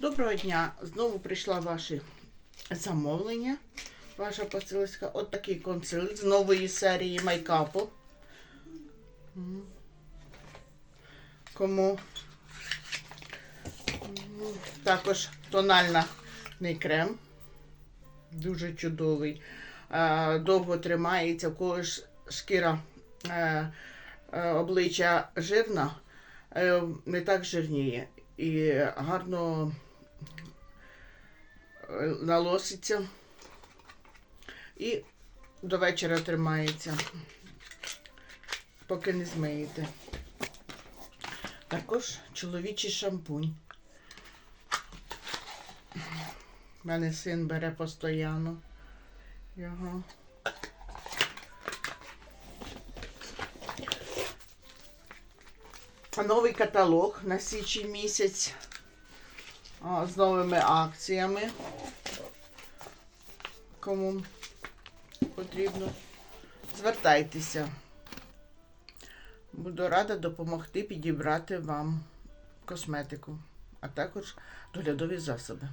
Доброго дня! Знову прийшла ваше замовлення. Ваша посилочка. От такий консиль з нової серії майкапу. Кому також тональний крем. Дуже чудовий. Е, Довго тримається, в кого ж шкіра е, е, обличчя жирна, не так жирніє. І гарно е, наноситься. І до вечора тримається, поки не змиєте. Також чоловічий шампунь. У мене син бере постійно його. Новий каталог на січень місяць з новими акціями. Кому потрібно, звертайтеся. Буду рада допомогти підібрати вам косметику, а також доглядові засоби.